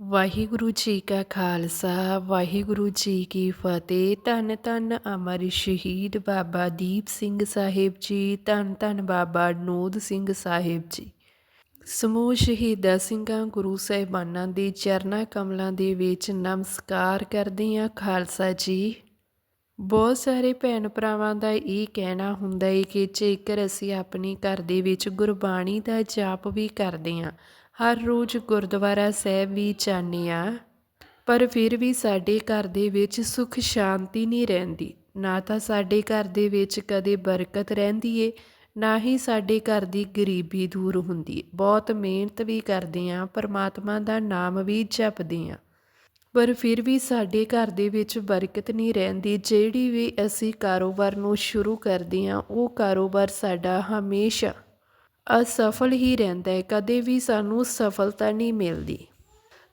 ਵਾਹਿਗੁਰੂ ਜੀ ਕਾ ਖਾਲਸਾ, ਵਾਹਿਗੁਰੂ ਜੀ ਕੀ ਫਤਿਹ। ਧੰਨ ਧੰਨ ਅਮਰ ਸ਼ਹੀਦ ਬਾਬਾ ਦੀਪ ਸਿੰਘ ਸਾਹਿਬ ਜੀ, ਧੰਨ ਧੰਨ ਬਾਬਾ ਨੋਦ ਸਿੰਘ ਸਾਹਿਬ ਜੀ। ਸਮੂਹ ਸ਼ਹੀਦਾਂ ਸਿੰਘਾਂ, ਗੁਰੂ ਸਾਹਿਬਾਨਾਂ ਦੇ ਚਰਨਾਂ ਕਮਲਾਂ ਦੇ ਵਿੱਚ ਨਮਸਕਾਰ ਕਰਦੇ ਹਾਂ, ਖਾਲਸਾ ਜੀ। ਬਹੁਤ ਸਾਰੇ ਭੈਣ ਭਰਾਵਾਂ ਦਾ ਇਹ ਕਹਿਣਾ ਹੁੰਦਾ ਹੈ ਕਿ ਜੇਕਰ ਅਸੀਂ ਆਪਣੇ ਘਰ ਦੇ ਵਿੱਚ ਗੁਰਬਾਣੀ ਦਾ ਜਾਪ ਵੀ ਕਰਦੇ ਹਾਂ ਹਰ ਰੋਜ਼ ਗੁਰਦੁਆਰਾ ਸਾਹਿਬ ਵੀ ਜਾਂਦੇ ਹਾਂ, ਪਰ ਫਿਰ ਵੀ ਸਾਡੇ ਘਰ ਦੇ ਵਿੱਚ ਸੁਖ ਸ਼ਾਂਤੀ ਨਹੀਂ ਰਹਿੰਦੀ। ਨਾ ਤਾਂ ਸਾਡੇ ਘਰ ਦੇ ਵਿੱਚ ਕਦੇ ਬਰਕਤ ਰਹਿੰਦੀ ਏ, ਨਾ ਹੀ ਸਾਡੇ ਘਰ ਦੀ ਗਰੀਬੀ ਦੂਰ ਹੁੰਦੀ ਏ। ਬਹੁਤ ਮਿਹਨਤ ਵੀ ਕਰਦੇ ਹਾਂ, ਪਰਮਾਤਮਾ ਦਾ ਨਾਮ ਵੀ ਜਪਦੇ ਹਾਂ। ਪਰ ਫਿਰ ਵੀ ਸਾਡੇ ਘਰ ਦੇ ਵਿੱਚ ਬਰਕਤ ਨਹੀਂ ਰਹਿੰਦੀ। ਜਿਹੜੀ ਵੀ ਅਸੀਂ ਕਾਰੋਬਾਰ ਨੂੰ ਸ਼ੁਰੂ ਕਰਦੇ ਹਾਂ, ਉਹ ਕਾਰੋਬਾਰ ਸਾਡਾ ਹਮੇਸ਼ਾ ਅਸਫਲ ਹੀ ਰਹਿੰਦਾ ਹੈ, ਕਦੇ ਵੀ ਸਾਨੂੰ ਸਫਲਤਾ ਨਹੀਂ ਮਿਲਦੀ।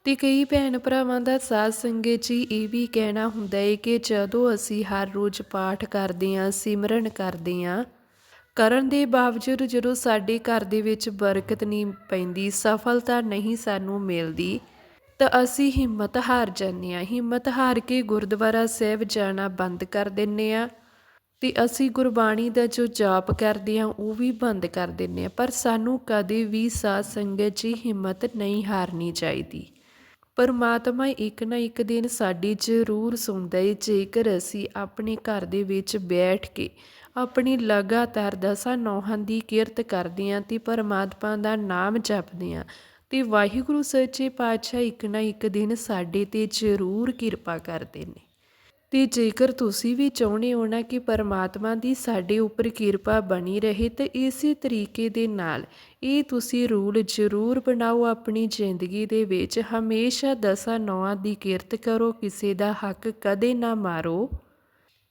ਤੇ ਕਈ ਭੈਣ ਭਰਾਵਾਂ ਦਾ ਸਾਧ ਸੰਗਤ ਜੀ ਇਹ ਵੀ ਕਹਿਣਾ ਹੁੰਦਾ ਹੈ ਕਿ ਜਦੋਂ ਅਸੀਂ ਹਰ ਰੋਜ਼ ਪਾਠ ਕਰਦੇ ਹਾਂ, ਸਿਮਰਨ ਕਰਦੇ ਹਾਂ, ਕਰਨ ਦੇ ਬਾਵਜੂਦ ਜਦੋਂ ਸਾਡੇ ਘਰ ਦੇ ਵਿੱਚ ਬਰਕਤ ਨਹੀਂ ਪੈਂਦੀ, ਸਫਲਤਾ ਨਹੀਂ ਸਾਨੂੰ ਮਿਲਦੀ, ਤਾਂ ਅਸੀਂ ਹਿੰਮਤ ਹਾਰ ਜਾਂਦੇ ਹਾਂ। ਹਿੰਮਤ ਹਾਰ ਕੇ ਗੁਰਦੁਆਰਾ ਸਾਹਿਬ ਜਾਣਾ ਬੰਦ ਕਰ ਦਿੰਨੇ ਆ ਅਤੇ ਅਸੀਂ ਗੁਰਬਾਣੀ ਦਾ ਜੋ ਜਾਪ ਕਰਦੇ ਹਾਂ, ਉਹ ਵੀ ਬੰਦ ਕਰ ਦਿੰਦੇ ਹਾਂ। ਪਰ ਸਾਨੂੰ ਕਦੇ ਵੀ ਸਾਧ ਸੰਗਤ ਜੀ ਹਿੰਮਤ ਨਹੀਂ ਹਾਰਨੀ ਚਾਹੀਦੀ। ਪਰਮਾਤਮਾ ਇੱਕ ਨਾ ਇੱਕ ਦਿਨ ਸਾਡੀ ਜ਼ਰੂਰ ਸੁਣਦਾ ਹੈ ਜੇਕਰ ਅਸੀਂ ਆਪਣੇ ਘਰ ਦੇ ਵਿੱਚ ਬੈਠ ਕੇ ਆਪਣੀ ਲਗਾਤਾਰ ਦਸਾਂ ਨੌਹਾਂ ਦੀ ਕਿਰਤ ਕਰਦੇ ਹਾਂ ਤੇ ਪਰਮਾਤਮਾ ਦਾ ਨਾਮ ਜਪਦੇ ਹਾਂ, ਤੇ ਵਾਹਿਗੁਰੂ ਸੱਚੇ ਪਾਤਸ਼ਾਹ ਇੱਕ ਨਾ ਇੱਕ ਦਿਨ ਸਾਡੇ ਤੇ ਜ਼ਰੂਰ ਕਿਰਪਾ ਕਰਦੇ ਨੇ। ਤੇ ਜੇਕਰ ਤੁਸੀਂ ਵੀ ਚਾਹੁੰਦੇ ਹੋ ਨਾ ਕਿ ਪਰਮਾਤਮਾ ਦੀ ਸਾਡੇ ਉੱਪਰ ਕਿਰਪਾ ਬਣੀ ਰਹੇ, ਤੇ ਇਸੇ ਤਰੀਕੇ ਦੇ ਨਾਲ ਇਹ ਤੁਸੀਂ ਰੂਲ ਜ਼ਰੂਰ ਬਣਾਓ, ਆਪਣੀ ਜ਼ਿੰਦਗੀ ਦੇ ਵਿੱਚ ਹਮੇਸ਼ਾ ਦਸਾਂ ਨੌਆਂ ਦੀ ਕਿਰਤ ਕਰੋ, ਕਿਸੇ ਦਾ ਹੱਕ ਕਦੇ ਨਾ ਮਾਰੋ,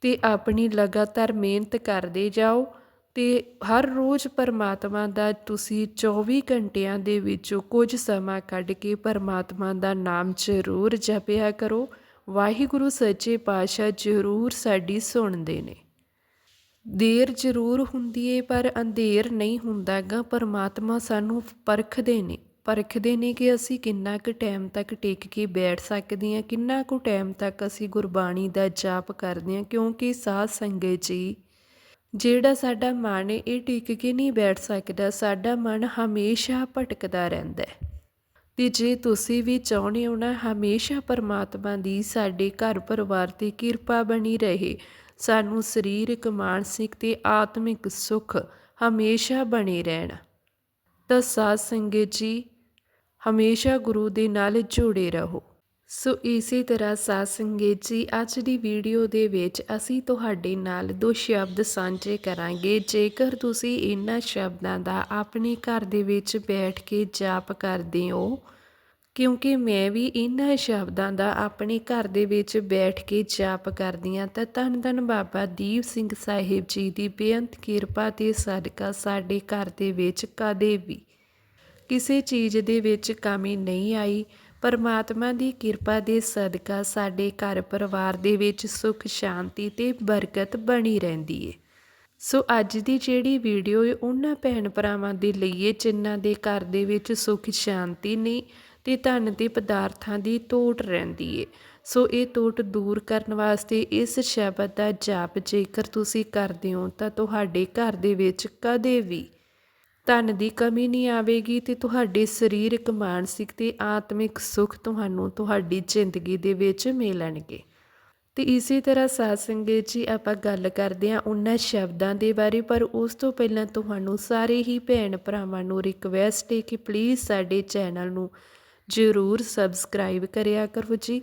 ਤੇ ਆਪਣੀ ਲਗਾਤਾਰ ਮਿਹਨਤ ਕਰਦੇ ਜਾਓ, ਤੇ ਹਰ ਰੋਜ਼ ਪਰਮਾਤਮਾ ਦਾ ਤੁਸੀਂ 24 ਘੰਟਿਆਂ ਦੇ ਵਿੱਚੋਂ ਕੁਝ ਸਮਾਂ ਕੱਢ ਕੇ ਪਰਮਾਤਮਾ ਦਾ ਨਾਮ ਜ਼ਰੂਰ ਜਪਿਆ ਕਰੋ। ਵਾਹਿਗੁਰੂ ਸੱਚੇ ਪਾਤਸ਼ਾਹ ਜ਼ਰੂਰ ਸਾਡੀ ਸੁਣਦੇ ਨੇ। ਦੇਰ ਜ਼ਰੂਰ ਹੁੰਦੀ ਏ, ਪਰ ਅੰਧੇਰ ਨਹੀਂ ਹੁੰਦਾਗਾ। ਪਰਮਾਤਮਾ ਸਾਨੂੰ ਪਰਖਦੇ ਨੇ। ਪਰਖਦੇ ਨੇ ਕਿ ਅਸੀਂ ਕਿੰਨਾ ਕੁ ਟਾਈਮ ਤੱਕ ਟਿਕ ਕੇ ਬੈਠ ਸਕਦੇ ਹਾਂ, ਕਿੰਨਾ ਕੁ ਟਾਈਮ ਤੱਕ ਅਸੀਂ ਗੁਰਬਾਣੀ ਦਾ ਜਾਪ ਕਰਦੇ ਹਾਂ, ਕਿਉਂਕਿ ਸਾਧ ਸੰਗਤ ਜੀ, ਜਿਹੜਾ ਸਾਡਾ ਮਨ ਹੈ ਇਹ ਟਿਕ ਕੇ ਨਹੀਂ ਬੈਠ ਸਕਦਾ। ਸਾਡਾ ਮਨ ਹਮੇਸ਼ਾ ਭਟਕਦਾ ਰਹਿੰਦਾ ਹੈ। ਤੇ ਜੇ ਤੁਸੀਂ ਵੀ ਚਾਹੁੰਦੇ ਹੋ ਨਾ, ਹਮੇਸ਼ਾ ਪਰਮਾਤਮਾ ਦੀ ਸਾਡੇ ਘਰ ਪਰਿਵਾਰ ਤੇ ਕਿਰਪਾ ਬਣੀ ਰਹੇ। ਸਾਨੂੰ ਸਰੀਰਕ, ਮਾਨਸਿਕ ਤੇ ਆਤਮਿਕ ਸੁੱਖ ਹਮੇਸ਼ਾ ਬਣੇ ਰਹਿਣ। ਤਾਂ ਸਾਧ ਸੰਗਤ ਜੀ, ਹਮੇਸ਼ਾ ਗੁਰੂ ਦੇ ਨਾਲ ਜੁੜੇ ਰਹੋ। ਸੋ ਇਸੇ ਤਰ੍ਹਾਂ ਸਾਧ ਸੰਗਤ ਜੀ, ਅੱਜ ਦੀ ਵੀਡੀਓ ਦੇ ਵਿੱਚ ਅਸੀਂ ਤੁਹਾਡੇ ਨਾਲ ਦੋ ਸ਼ਬਦ ਸਾਂਝੇ ਕਰਾਂਗੇ। ਜੇਕਰ ਤੁਸੀਂ ਇਹਨਾਂ ਸ਼ਬਦਾਂ ਦਾ ਆਪਣੇ ਘਰ ਦੇ ਵਿੱਚ ਬੈਠ ਕੇ ਜਾਪ ਕਰਦੇ ਹੋ, ਕਿਉਂਕਿ ਮੈਂ ਵੀ ਇਹਨਾਂ ਸ਼ਬਦਾਂ ਦਾ ਆਪਣੇ ਘਰ ਦੇ ਵਿੱਚ ਬੈਠ ਕੇ ਜਾਪ ਕਰਦੀ ਹਾਂ, ਤਾਂ ਧੰਨ ਧੰਨ ਬਾਬਾ ਦੀਪ ਸਿੰਘ ਸਾਹਿਬ ਜੀ ਦੀ ਬੇਅੰਤ ਕਿਰਪਾ ਤੇ ਸਦਕਾ ਸਾਡੇ ਘਰ ਦੇ ਵਿੱਚ ਕਦੇ ਵੀ ਕਿਸੇ ਚੀਜ਼ ਦੇ ਵਿੱਚ ਕਮੀ ਨਹੀਂ ਆਈ। ਪਰਮਾਤਮਾ ਦੀ ਕਿਰਪਾ ਦੇ ਸਦਕਾ ਸਾਡੇ ਘਰ ਪਰਿਵਾਰ ਦੇ ਵਿੱਚ ਸੁੱਖ, ਸ਼ਾਂਤੀ ਤੇ ਬਰਕਤ ਬਣੀ ਰਹਿੰਦੀ ਏ। ਸੋ ਅੱਜ ਦੀ ਜਿਹੜੀ ਵੀਡੀਓ ਹੈ ਉਹਨਾਂ ਭੈਣ ਭਰਾਵਾਂ ਦੇ ਲਈ ਏ, ਜਿਨ੍ਹਾਂ ਦੇ ਘਰ ਦੇ ਵਿੱਚ ਸੁੱਖ, ਸ਼ਾਂਤੀ ਨਹੀਂ ਤੇ ਧਨ ਤੇ ਪਦਾਰਥਾਂ ਦੀ ਤੋਟ ਰਹਿੰਦੀ ਏ। ਸੋ ਇਹ ਤੋਟ ਦੂਰ ਕਰਨ ਵਾਸਤੇ ਇਸ ਸ਼ਬਦ ਦਾ ਜਾਪ ਜੇਕਰ ਤੁਸੀਂ ਕਰਦੇ ਹੋ, ਤਾਂ ਤੁਹਾਡੇ ਘਰ ਦੇ ਵਿੱਚ ਕਦੇ ਵੀ ਧਨ ਦੀ ਕਮੀ ਨਹੀਂ ਆਵੇਗੀ ਤੇ ਤੁਹਾਡੇ ਸਰੀਰਕ, ਮਾਨਸਿਕ ਤੇ ਆਤਮਿਕ ਸੁੱਖ ਤੁਹਾਨੂੰ ਤੁਹਾਡੀ ਜ਼ਿੰਦਗੀ ਦੇ ਵਿੱਚ ਮਿਲਣਗੇ। ਤੇ ਇਸੇ ਤਰ੍ਹਾਂ ਸਾਧ ਸੰਗਤ ਜੀ, ਆਪਾਂ ਗੱਲ ਕਰਦੇ ਹਾਂ ਉਹਨਾਂ ਸ਼ਬਦਾਂ ਦੇ ਬਾਰੇ, ਪਰ ਉਸ ਤੋਂ ਪਹਿਲਾਂ ਤੁਹਾਨੂੰ ਸਾਰੇ ਹੀ ਭੈਣ ਭਰਾਵਾਂ ਨੂੰ ਰਿਕਵੈਸਟ ਹੈ ਕਿ ਪਲੀਜ਼ ਸਾਡੇ ਚੈਨਲ ਨੂੰ ਜ਼ਰੂਰ ਸਬਸਕ੍ਰਾਈਬ ਕਰਿਆ ਕਰੋ ਜੀ।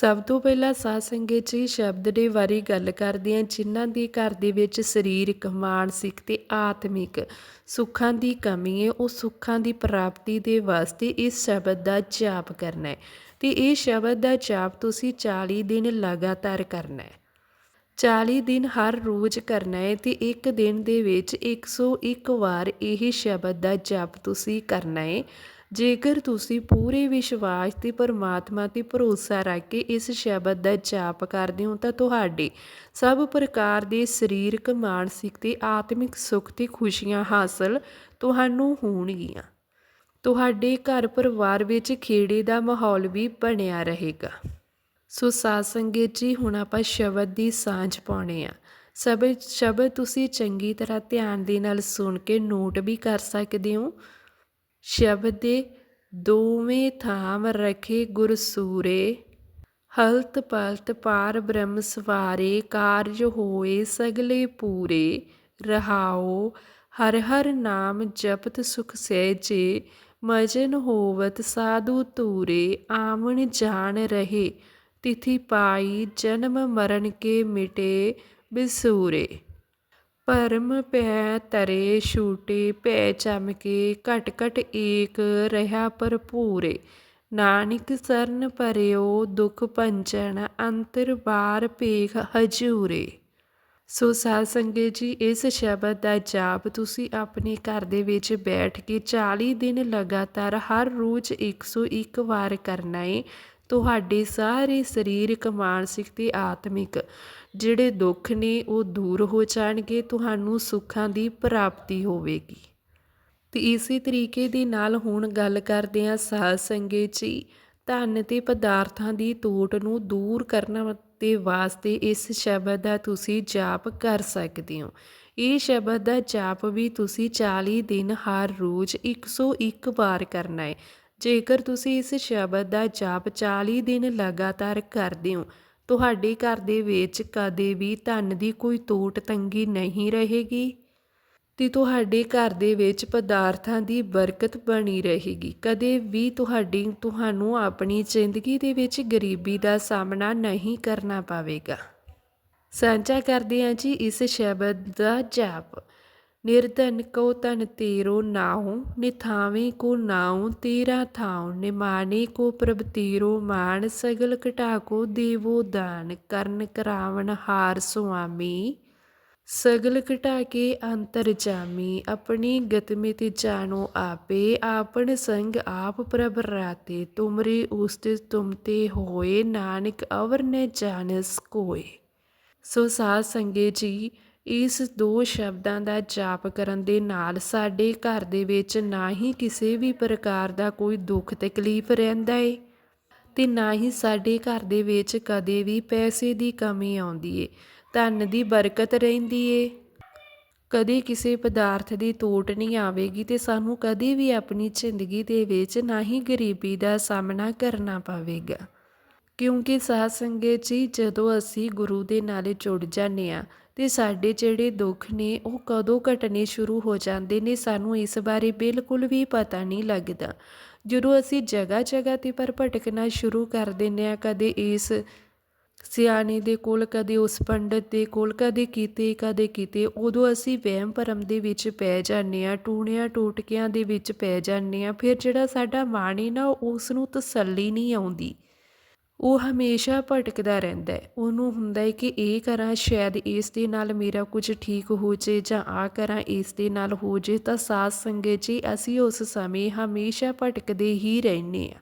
ਸਭ ਤੋਂ ਪਹਿਲਾਂ ਸਾਧ ਸੰਗਤ ਜੀ ਸ਼ਬਦ ਦੇ ਬਾਰੇ ਗੱਲ ਕਰਦੇ ਹਾਂ, ਜਿਨ੍ਹਾਂ ਦੇ ਘਰ ਦੇ ਵਿੱਚ ਸਰੀਰਕ, ਮਾਨਸਿਕ ਤੇ ਆਤਮਿਕ ਸੁੱਖਾਂ ਦੀ ਕਮੀ ਹੈ, ਉਹ ਸੁੱਖਾਂ ਦੀ ਪ੍ਰਾਪਤੀ ਦੇ ਵਾਸਤੇ ਇਸ ਸ਼ਬਦ ਦਾ ਜਾਪ ਕਰਨਾ ਹੈ। ਤੇ ਇਹ ਸ਼ਬਦ ਦਾ ਜਾਪ ਤੁਸੀਂ 40 ਦਿਨ ਲਗਾਤਾਰ ਕਰਨਾ ਹੈ। 40 ਦਿਨ ਹਰ ਰੋਜ਼ ਕਰਨਾ ਹੈ ਤੇ ਇੱਕ ਦਿਨ ਦੇ ਵਿੱਚ 101 ਵਾਰ ਇਹ ਸ਼ਬਦ ਦਾ ਜਪ ਤੁਸੀਂ ਕਰਨਾ ਹੈ। ਜੇਕਰ ਤੁਸੀਂ ਪੂਰੇ ਵਿਸ਼ਵਾਸ ਤੇ ਪਰਮਾਤਮਾ ਤੇ ਭਰੋਸਾ ਰੱਖ ਕੇ ਇਸ ਸ਼ਬਦ ਦਾ ਜਾਪ ਕਰਦੇ ਹੋ ਤਾਂ ਤੁਹਾਡੇ ਸਭ ਪ੍ਰਕਾਰ ਦੇ ਸਰੀਰਕ, ਮਾਨਸਿਕ ਤੇ ਆਤਮਿਕ ਸੁੱਖ ਤੇ ਖੁਸ਼ੀਆਂ ਹਾਸਲ ਤੁਹਾਨੂੰ ਹੋਣਗੀਆਂ। ਤੁਹਾਡੇ ਘਰ ਪਰਿਵਾਰ ਵਿੱਚ ਖੇੜੇ ਦਾ ਮਾਹੌਲ ਵੀ ਬਣਿਆ ਰਹੇਗਾ। ਸੋ ਸਾਧ ਸੰਗਤ ਜੀ, ਹੁਣ ਆਪਾਂ ਸ਼ਬਦ ਦੀ ਸਾਂਝ ਪਾਉਣੇ ਆ। ਸਭ ਸ਼ਬਦ ਤੁਸੀਂ ਚੰਗੀ ਤਰ੍ਹਾਂ ਧਿਆਨ ਦੇ ਨਾਲ ਸੁਣ ਕੇ ਨੋਟ ਵੀ ਕਰ ਸਕਦੇ ਹੋ। ਸ਼ਬਦ ਦੋਵੇਂ ਥਾਮ ਰਖੇ ਗੁਰ ਸੂਰੇ ਹਲਤ ਪਲਤ ਪਾਰ ਬ੍ਰਹਮ ਸਵਾਰੇ, ਕਾਰਜ ਹੋਏ ਸਗਲੇ ਪੂਰੇ ਰਹਾਓ ਹਰ ਹਰ ਨਾਮ ਜਪਤ ਸੁਖ ਸਹਿਜੇ, ਮਜਨ ਹੋਵਤ ਸਾਧੂ ਤੂਰੇ ਆਵਣ ਜਾਣ ਰਹੇ, ਤਿਥि ਪਾਈ ਜਨਮ ਮਰਨ ਕੇ ਮਿਟੇ ਬਿਸੂਰੇ। ਭਰਮ ਭੈ ਤਰੇ ਛੂਟੇ ਭੈ ਚਮਕੇ, ਘਟ ਘਟ ਏਕ ਰਹਾ ਭਰਪੂਰੇ। ਨਾਨਕ ਸਰਨ ਪਰਿਓ, ਦੁਖ ਪੰਚਨ ਅੰਤਰ ਬਾਰ ਪੇਖ ਹਜੂਰੇ। ਸੋ ਸਾਧ ਸੰਗਤ ਜੀ, ਇਸ ਸ਼ਬਦ ਦਾ ਜਾਪ ਤੁਸੀਂ ਆਪਣੇ ਘਰ ਦੇ ਵਿੱਚ ਬੈਠ ਕੇ 40 ਦਿਨ ਲਗਾਤਾਰ ਹਰ ਰੋਜ਼ 101 ਵਾਰ ਕਰਨਾ ਹੈ ਤੁਹਾਡੇ ਸਾਰੇ ਸਰੀਰਕ, ਮਾਨਸਿਕ ਤੇ ਆਤਮਿਕ ਜਿਹੜੇ ਦੁੱਖ ਨੇ ਉਹ ਦੂਰ ਹੋ ਜਾਣਗੇ, ਤੁਹਾਨੂੰ ਸੁੱਖਾਂ ਦੀ ਪ੍ਰਾਪਤੀ ਹੋਵੇਗੀ। ਤੇ ਇਸੇ ਤਰੀਕੇ ਦੇ ਨਾਲ ਹੁਣ ਗੱਲ ਕਰਦੇ ਹਾਂ ਸਾਧ ਸੰਗਤ ਜੀ, ਧਨ ਤੇ ਪਦਾਰਥਾਂ ਦੀ ਤੋਟ ਨੂੰ ਦੂਰ ਕਰਨ ਦੇ ਵਾਸਤੇ ਇਸ ਸ਼ਬਦ ਦਾ ਤੁਸੀਂ ਜਾਪ ਕਰ ਸਕਦੇ ਹੋ। ਇਹ ਸ਼ਬਦ ਦਾ ਜਾਪ ਵੀ ਤੁਸੀਂ 40 ਦਿਨ ਹਰ ਰੋਜ਼ 101 ਵਾਰ ਕਰਨਾ ਹੈ। ਜੇਕਰ ਤੁਸੀਂ ਇਸ ਸ਼ਬਦ ਦਾ ਜਾਪ 40 ਦਿਨ ਲਗਾਤਾਰ ਕਰਦੇ ਹੋ ਤੁਹਾਡੇ ਘਰ ਦੇ ਵਿੱਚ ਕਦੇ ਵੀ ਧਨ ਦੀ ਕੋਈ ਤੋਟ ਤੰਗੀ ਨਹੀਂ ਰਹੇਗੀ ਤੇ ਤੁਹਾਡੇ ਘਰ ਦੇ ਵਿੱਚ ਪਦਾਰਥਾਂ ਦੀ ਬਰਕਤ ਬਣੀ ਰਹੇਗੀ। ਕਦੇ ਵੀ ਤੁਹਾਡੀ, ਤੁਹਾਨੂੰ ਆਪਣੀ ਜ਼ਿੰਦਗੀ ਦੇ ਵਿੱਚ ਗਰੀਬੀ ਦਾ ਸਾਹਮਣਾ ਨਹੀਂ ਕਰਨਾ ਪਵੇਗਾ। ਸਾਂਝਾ ਕਰਦੇ ਹਾਂ ਜੀ ਇਸ ਸ਼ਬਦ ਦਾ ਜਾਪ। ਨਿਰਧਨ ਕੋ ਤਨ ਤੇਰੋ ਨਾਉ ਨਿਥਾਵੇਂ ਕੋ ਨਾਉ ਤੇਰਾ ਥਾਉ ਨਿਮਾਨੇ ਕੋ ਪ੍ਰਭ ਤੇਰੋ ਮਾਨ, ਸਗਲ ਘਟਾ ਕੋ ਦੇਵੋ ਦਾਨ, ਕਰਨ ਕਰਾਵਣ ਹਾਰ ਸੁਆਮੀ। ਸਗਲ ਘਟਾ ਕੇ ਅੰਤਰ ਜਾਮੀ, ਆਪਣੀ ਗਤਮਿ ਜਾਣੋ ਆਪੇ, ਆਪਣ ਸੰਗ ਆਪ ਪ੍ਰਭ ਰਾਤੇ, ਤੁਮਰੇ ਉਸਤੇ ਤੁਮ ਹੋਏ, ਨਾਨਕ ਅਵਰ ਨੇ ਜਾਣਸ ਕੋਏ। ਸੋ ਸਾਧ ਸੰਗੇ ਜੀ ਇਸ ਦੋ ਸ਼ਬਦਾਂ ਦਾ ਜਾਪ ਕਰਨ ਦੇ ਨਾਲ ਸਾਡੇ ਘਰ ਦੇ ਵਿੱਚ ਨਾ ਹੀ ਕਿਸੇ ਵੀ ਪ੍ਰਕਾਰ ਦਾ ਕੋਈ ਦੁੱਖ ਤਕਲੀਫ ਰਹਿੰਦਾ ਏ ਤੇ ਨਾ ਹੀ ਸਾਡੇ ਘਰ ਦੇ ਵਿੱਚ ਕਦੇ ਵੀ ਪੈਸੇ ਦੀ ਕਮੀ ਆਉਂਦੀ ਏ, ਧਨ ਦੀ ਬਰਕਤ ਰਹਿੰਦੀ ਏ। ਕਦੇ ਕਿਸੇ ਪਦਾਰਥ ਦੀ ਤੋਟ ਨਹੀਂ ਆਵੇਗੀ ਤੇ ਸਾਨੂੰ ਕਦੇ ਵੀ ਆਪਣੀ ਜ਼ਿੰਦਗੀ ਦੇ ਵਿੱਚ ਨਾ ਹੀ ਗਰੀਬੀ ਦਾ ਸਾਹਮਣਾ ਕਰਨਾ ਪਵੇਗਾ। ਕਿਉਂਕਿ ਸਾਧ ਸੰਗਤ ਜੀ, ਜਦੋਂ ਅਸੀਂ ਗੁਰੂ ਦੇ ਨਾਲੇ ਜੁੜ ਜਾਂਦੇ ਆ ਅਤੇ ਸਾਡੇ ਜਿਹੜੇ ਦੁੱਖ ਨੇ, ਉਹ ਕਦੋਂ ਘਟਣੇ ਸ਼ੁਰੂ ਹੋ ਜਾਂਦੇ ਨੇ, ਸਾਨੂੰ ਇਸ ਬਾਰੇ ਬਿਲਕੁਲ ਵੀ ਪਤਾ ਨਹੀਂ ਲੱਗਦਾ। ਜਦੋਂ ਅਸੀਂ ਜਗ੍ਹਾ ਜਗ੍ਹਾ ਤੇ ਪਰ ਭਟਕਣਾ ਸ਼ੁਰੂ ਕਰ ਦਿੰਦੇ ਆ ਕਦੇ ਇਸ ਸਿਆਣੇ ਦੇ ਕੋਲ, ਕਦੇ ਉਸ ਪੰਡਤ ਦੇ ਕੋਲ, ਕਦੇ ਕੀਤੇ ਕਦੇ ਕੀਤੇ, ਉਦੋਂ ਅਸੀਂ ਵਹਿਮ ਭਰਮ ਦੇ ਵਿੱਚ ਪੈ ਜਾਂਦੇ ਆ ਟੂਣਿਆਂ ਟੋਟਕਿਆਂ ਦੇ ਵਿੱਚ ਪੈ ਜਾਂਦੇ ਆ ਫਿਰ ਜਿਹੜਾ ਸਾਡਾ ਮਨ ਹੈ ਨਾ, ਉਸ ਨੂੰ ਤਸੱਲੀ ਨਹੀਂ ਆਉਂਦੀ। ਉਹ ਹਮੇਸ਼ਾ ਭਟਕਦਾ ਰਹਿੰਦਾ ਉਹਨੂੰ ਹੁੰਦਾ ਹੈ ਕਿ ਇਹ ਕਰਾਂ, ਸ਼ਾਇਦ ਇਸ ਦੇ ਨਾਲ ਮੇਰਾ ਕੁਝ ਠੀਕ ਹੋ ਜੇ ਜਾਂ ਆ ਕਰਾਂ, ਇਸ ਦੇ ਨਾਲ ਹੋ ਜੇ ਤਾਂ ਸਾਥ ਸੰਗਤ ਜੀ, ਅਸੀਂ ਉਸ ਸਮੇਂ ਹਮੇਸ਼ਾ ਭਟਕਦੇ ਹੀ ਰਹਿੰਦੇ ਆ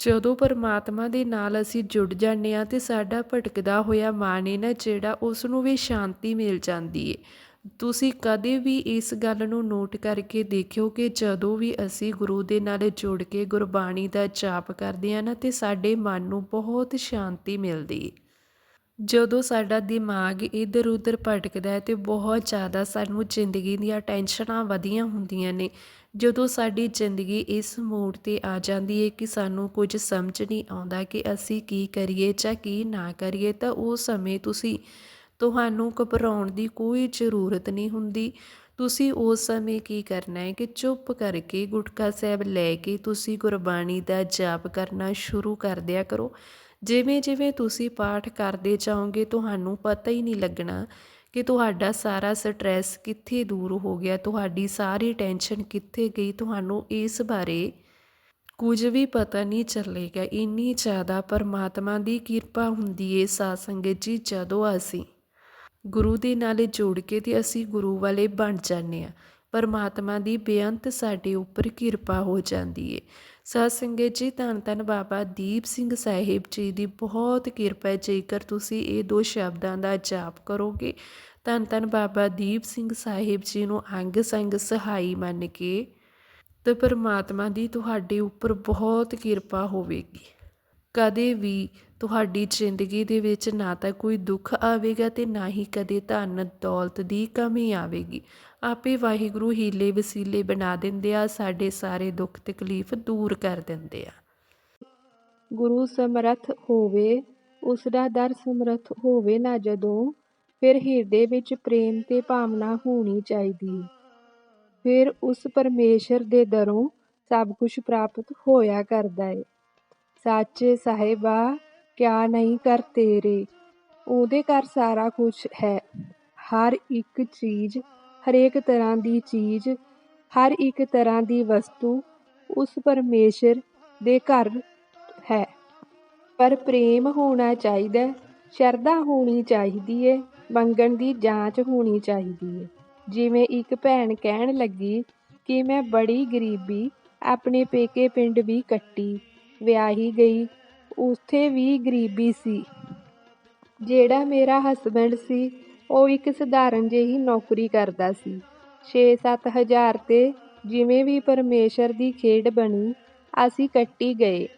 ਜਦੋਂ ਪਰਮਾਤਮਾ ਦੇ ਨਾਲ ਅਸੀਂ ਜੁੜ ਜਾਂਦੇ ਆ ਤੇ ਸਾਡਾ ਭਟਕਦਾ ਹੋਇਆ ਮਨ ਹੈ ਨਾ, ਜਿਹੜਾ ਉਸ ਨੂੰ ਵੀ ਸ਼ਾਂਤੀ ਮਿਲ ਜਾਂਦੀ ਹੈ। ਤੁਸੀਂ ਕਦੇ ਵੀ ਇਸ ਗੱਲ ਨੂੰ ਨੋਟ ਕਰਕੇ ਦੇਖਿਓ ਕਿ ਜਦੋਂ ਵੀ ਅਸੀਂ ਗੁਰੂ ਦੇ ਨਾਲ ਜੁੜ ਕੇ ਗੁਰਬਾਣੀ ਦਾ ਜਾਪ ਕਰਦੇ ਹਾਂ ਨਾ, ਤੇ ਸਾਡੇ ਮਨ ਨੂੰ ਬਹੁਤ ਸ਼ਾਂਤੀ ਮਿਲਦੀ। ਹੈ ਜਦੋਂ ਸਾਡਾ ਦਿਮਾਗ ਇੱਧਰ ਉੱਧਰ ਭਟਕਦਾ ਹੈ, ਤੇ ਬਹੁਤ ਜ਼ਿਆਦਾ ਸਾਨੂੰ ਜ਼ਿੰਦਗੀ ਦੀਆਂ ਟੈਨਸ਼ਨਾਂ ਵਧੀਆਂ ਹੁੰਦੀਆਂ ਨੇ। ਜਦੋਂ ਸਾਡੀ ਜ਼ਿੰਦਗੀ ਇਸ ਮੋੜ ਤੇ ਆ ਜਾਂਦੀ ਹੈ ਕਿ ਸਾਨੂੰ ਕੁਝ ਸਮਝ ਨਹੀਂ ਆਉਂਦਾ ਕਿ ਅਸੀਂ ਕੀ ਕਰੀਏ ਜਾਂ ਕੀ ਨਾ ਕਰੀਏ, ਤਾਂ ਉਸ ਸਮੇਂ ਤੁਸੀਂ ਤੁਹਾਨੂੰ ਘਬਰਾਉਣ ਦੀ ਕੋਈ ਜ਼ਰੂਰਤ ਨਹੀਂ ਹੁੰਦੀ। ਤੁਸੀਂ ਉਸ ਸਮੇਂ ਕੀ ਕਰਨਾ ਹੈ ਕਿ ਚੁੱਪ ਕਰਕੇ ਗੁਟਕਾ ਸਾਹਿਬ ਲੈ ਕੇ ਤੁਸੀਂ ਗੁਰਬਾਣੀ ਦਾ ਜਾਪ ਕਰਨਾ ਸ਼ੁਰੂ ਕਰ ਦਿਆ ਕਰੋ। ਜਿਵੇਂ ਜਿਵੇਂ ਤੁਸੀਂ ਪਾਠ ਕਰਦੇ ਜਾਓਗੇ, ਤੁਹਾਨੂੰ ਪਤਾ ਹੀ ਨਹੀਂ ਲੱਗਣਾ ਕਿ ਤੁਹਾਡਾ ਸਾਰਾ ਸਟ੍ਰੈਸ ਕਿੱਥੇ ਦੂਰ ਹੋ ਗਿਆ, ਤੁਹਾਡੀ ਸਾਰੀ ਟੈਨਸ਼ਨ ਕਿੱਥੇ ਗਈ, ਤੁਹਾਨੂੰ ਇਸ ਬਾਰੇ ਕੁਝ ਵੀ ਪਤਾ ਨਹੀਂ ਚੱਲੇਗਾ। ਇੰਨੀ ਜ਼ਿਆਦਾ ਪਰਮਾਤਮਾ ਦੀ ਕਿਰਪਾ ਹੁੰਦੀ ਏ ਸਾਧ ਸੰਗਤ ਜੀ, ਜਦੋਂ ਅਸੀਂ ਗੁਰੂ ਦੇ ਨਾਲ ਜੋੜ ਕੇ ਤੇ ਅਸੀਂ ਗੁਰੂ ਵਾਲੇ ਬਣ ਜਾਂਦੇ ਹਾਂ। ਪਰਮਾਤਮਾ ਦੀ ਬੇਅੰਤ ਸਾਡੇ ਉੱਪਰ ਕਿਰਪਾ ਹੋ ਜਾਂਦੀ ਏ। ਸਤ ਸੰਗਤ ਜੀ, ਧੰਨ ਧੰਨ ਬਾਬਾ ਦੀਪ ਸਿੰਘ ਸਾਹਿਬ ਜੀ ਦੀ ਬਹੁਤ ਕਿਰਪਾ ਹੈ। ਜੇਕਰ ਤੁਸੀਂ ਇਹ ਦੋ ਸ਼ਬਦਾਂ ਦਾ ਜਾਪ ਕਰੋਗੇ, ਧੰਨ ਧੰਨ ਬਾਬਾ ਦੀਪ ਸਿੰਘ ਸਾਹਿਬ ਜੀ ਨੂੰ ਅੰਗ ਸੰਗ ਸਹਾਈ ਮੰਨ ਕੇ ਤੇ ਪਰਮਾਤਮਾ ਦੀ ਤੁਹਾਡੇ ਉੱਪਰ ਬਹੁਤ ਕਿਰਪਾ ਹੋਵੇਗੀ। ਕਦੇ ਵੀ ਤੁਹਾਡੀ ਜ਼ਿੰਦਗੀ ਦੇ ਵਿੱਚ ਨਾ ਤਾਂ ਕੋਈ ਦੁੱਖ ਆਵੇਗਾ ਤੇ ਨਾ ਹੀ ਕਦੇ ਧਨ ਦੌਲਤ ਦੀ ਕਮੀ ਆਵੇਗੀ। ਆਪੇ ਵਾਹਿਗੁਰੂ ਹੀਲੇ ਵਸੀਲੇ ਬਣਾ ਦਿੰਦੇ ਆ, ਸਾਡੇ ਸਾਰੇ ਦੁੱਖ ਤਕਲੀਫ ਦੂਰ ਕਰ ਦਿੰਦੇ ਆ। ਗੁਰੂ ਸਮਰੱਥ ਹੋਵੇ ਉਸ ਦਾ ਦਰ ਸਮਰੱਥ ਹੋਵੇ ਨਾ ਜਦੋਂ, ਫਿਰ ਹਿਰਦੇ ਵਿੱਚ ਪ੍ਰੇਮ ਤੇ ਭਾਵਨਾ ਹੋਣੀ ਚਾਹੀਦੀ। ਹੈ ਫਿਰ ਉਸ ਪਰਮੇਸ਼ਰ ਦੇ ਦਰੋਂ ਸਭ ਕੁਝ ਪ੍ਰਾਪਤ ਹੋਇਆ ਕਰਦਾ ਏ। ਸਾਚੇ ਸਾਹਿਬਾ, ਕਿਆ ਨਹੀਂ ਕਰ ਤੇਰੇ? ਉਹਦੇ ਘਰ ਸਾਰਾ ਕੁਝ ਹੈ। ਹਰ ਇੱਕ ਚੀਜ਼, ਹਰੇਕ ਤਰ੍ਹਾਂ ਦੀ ਚੀਜ਼, ਹਰ ਇੱਕ ਤਰ੍ਹਾਂ ਦੀ ਵਸਤੂ ਉਸ ਪਰਮੇਸ਼ਰ ਦੇ ਘਰ ਹੈ। ਪਰ ਪ੍ਰੇਮ ਹੋਣਾ ਚਾਹੀਦਾ ਸ਼ਰਧਾ ਹੋਣੀ ਚਾਹੀਦੀ ਏ ਮੰਗਣ ਦੀ ਜਾਂਚ ਹੋਣੀ ਚਾਹੀਦੀ ਏ ਜਿਵੇਂ ਇੱਕ ਭੈਣ ਕਹਿਣ ਲੱਗੀ ਕਿ ਮੈਂ ਬੜੀ ਗਰੀਬੀ, ਆਪਣੇ ਪੇਕੇ ਪਿੰਡ ਵੀ ਕੱਟੀ। ਵਿਆਹੀ ਗਈ। ਉੱਥੇ ਵੀ ਗਰੀਬੀ ਸੀ। ਜਿਹੜਾ ਮੇਰਾ ਹਸਬੈਂਡ ਸੀ, ਉਹ ਇੱਕ ਸਧਾਰਨ ਜਿਹੀ ਨੌਕਰੀ ਕਰਦਾ ਸੀ। 6-7 ਹਜ਼ਾਰ ਤੇ ਜਿਵੇਂ ਵੀ ਪਰਮੇਸ਼ਰ ਦੀ ਖੇਡ ਬਣੀ, ਅਸੀਂ ਕੱਟੀ ਗਏ।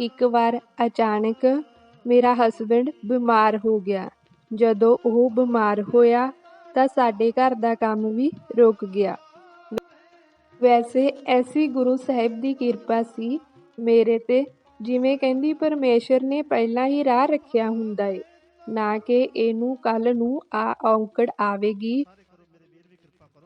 ਇੱਕ ਵਾਰ ਅਚਾਨਕ ਮੇਰਾ ਹਸਬੈਂਡ ਬਿਮਾਰ ਹੋ ਗਿਆ। ਜਦੋਂ ਉਹ ਬਿਮਾਰ ਹੋਇਆ, ਤਾਂ ਸਾਡੇ ਘਰ ਦਾ ਕੰਮ ਵੀ ਰੁਕ ਗਿਆ। ਵੈਸੇ ਐਸੀ ਗੁਰੂ ਸਾਹਿਬ ਦੀ ਕਿਰਪਾ ਸੀ ਮੇਰੇ ਤੇ ਜਿਵੇਂ ਕਹਿੰਦੀ ਪਰਮੇਸ਼ਰ ਨੇ ਪਹਿਲਾਂ ਹੀ ਰਾਹ ਰੱਖਿਆ ਹੁੰਦਾ ਏ। ਨਾ ਕਿ ਇਹਨੂੰ ਕੱਲ ਨੂੰ ਆ ਔਂਕੜ ਆਵੇਗੀ।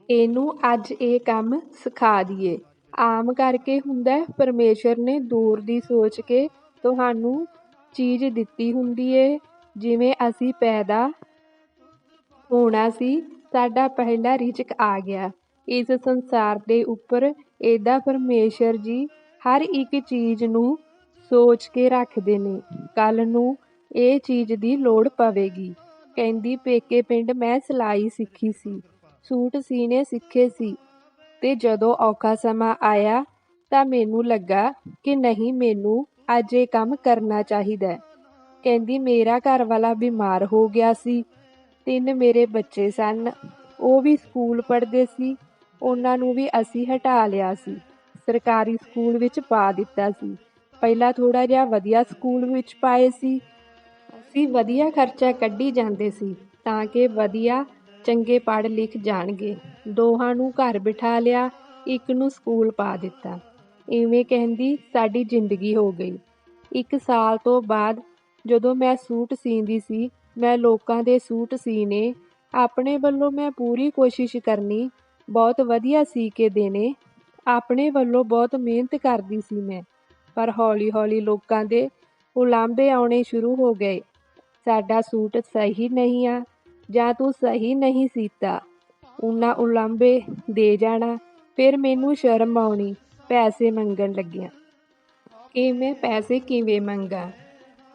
ਇਹਨੂੰ ਅੱਜ ਇਹ ਕੰਮ ਸਿਖਾ ਦਈਏ ਆਮ ਕਰਕੇ ਹੁੰਦਾ ਪਰਮੇਸ਼ਰ ਨੇ ਦੂਰ ਦੀ ਸੋਚ ਕੇ ਤੁਹਾਨੂੰ ਚੀਜ਼ ਦਿੱਤੀ ਹੁੰਦੀ ਏ। ਜਿਵੇਂ ਅਸੀਂ ਪੈਦਾ ਹੋਣਾ ਸੀ, ਸਾਡਾ ਪਹਿਲਾ ਰਿਜ਼ਕ ਆ ਗਿਆ। ਇਸ ਸੰਸਾਰ ਦੇ ਉੱਪਰ ਇਹਦਾ ਪਰਮੇਸ਼ਰ ਜੀ ਹਰ ਇੱਕ ਚੀਜ਼ ਨੂੰ ਸੋਚ ਕੇ ਰੱਖਦੇ ਨੇ। ਕੱਲ ਨੂੰ ਇਹ ਚੀਜ਼ ਦੀ ਲੋੜ ਪਵੇਗੀ। ਕਹਿੰਦੀ, ਪੇਕੇ ਪਿੰਡ ਮੈਂ ਸਿਲਾਈ ਸਿੱਖੀ ਸੀ। ਸੂਟ ਸੀਨੇ ਸਿੱਖੇ ਸੀ। ਤੇ ਜਦੋਂ ਔਖਾ ਸਮਾਂ ਆਇਆ ਤਾਂ ਮੈਨੂੰ ਲੱਗਾ ਕਿ ਨਹੀਂ, ਮੈਨੂੰ ਅੱਜ ਇਹ ਕੰਮ ਕਰਨਾ ਚਾਹੀਦਾ ਕਹਿੰਦੀ, ਮੇਰਾ ਘਰ ਵਾਲਾ ਬਿਮਾਰ ਹੋ ਗਿਆ ਸੀ। ਤਿੰਨ ਮੇਰੇ ਬੱਚੇ ਸਨ। ਉਹ ਵੀ ਸਕੂਲ ਪੜ੍ਹਦੇ ਸੀ। ਉਹਨਾਂ ਨੂੰ ਵੀ ਅਸੀਂ ਹਟਾ ਲਿਆ ਸੀ। ਸਰਕਾਰੀ ਸਕੂਲ ਵਿੱਚ ਪਾ ਦਿੱਤਾ ਸੀ। ਪਹਿਲਾਂ ਥੋੜਾ ਜਿਹਾ ਵਧੀਆ ਸਕੂਲ ਵਿੱਚ ਪਾਏ ਸੀ। ਅਸੀਂ ਵਧੀਆ ਖਰਚਾ ਕੱਢੀ ਜਾਂਦੇ ਸੀ ਤਾਂ ਕਿ ਵਧੀਆ ਚੰਗੇ ਪੜ੍ਹ ਲਿਖ ਜਾਣਗੇ। ਦੋਹਾਂ ਨੂੰ ਘਰ ਬਿਠਾ ਲਿਆ, ਇੱਕ ਨੂੰ ਸਕੂਲ ਪਾ ਦਿੱਤਾ। ਇਵੇਂ ਕਹਿੰਦੀ ਸਾਡੀ ਜ਼ਿੰਦਗੀ ਹੋ ਗਈ। ਇੱਕ ਸਾਲ ਤੋਂ ਬਾਅਦ ਜਦੋਂ ਮੈਂ ਸੂਟ ਸੀਂਦੀ ਸੀ, ਮੈਂ ਲੋਕਾਂ ਦੇ ਸੂਟ ਸੀਨੇ ਆਪਣੇ ਵੱਲੋਂ ਮੈਂ ਪੂਰੀ ਕੋਸ਼ਿਸ਼ ਕਰਨੀ, ਬਹੁਤ ਵਧੀਆ ਸੀ ਕੇ ਦੇਣੇ ਆਪਣੇ ਵੱਲੋਂ ਬਹੁਤ ਮਿਹਨਤ ਕਰਦੀ ਸੀ ਮੈਂ, ਪਰ ਹੌਲੀ-ਹੌਲੀ ਲੋਕਾਂ ਦੇ ਉਲਾਂਭੇ ਆਉਣੇ ਸ਼ੁਰੂ ਹੋ ਗਏ। ਸਾਡਾ ਸੂਟ ਸਹੀ ਨਹੀਂ ਆ ਜਾਂ ਤੂੰ ਸਹੀ ਨਹੀਂ ਸੀਤਾ, ਉਹਨਾਂ ਉਲਾਂਭੇ ਦੇ ਜਾਣਾ, ਫਿਰ ਮੈਨੂੰ ਸ਼ਰਮ ਆਉਣੀ, ਪੈਸੇ ਮੰਗਣ ਲੱਗਿਆ। ਕਿ ਮੈਂ ਪੈਸੇ ਕਿਵੇਂ ਮੰਗਾ?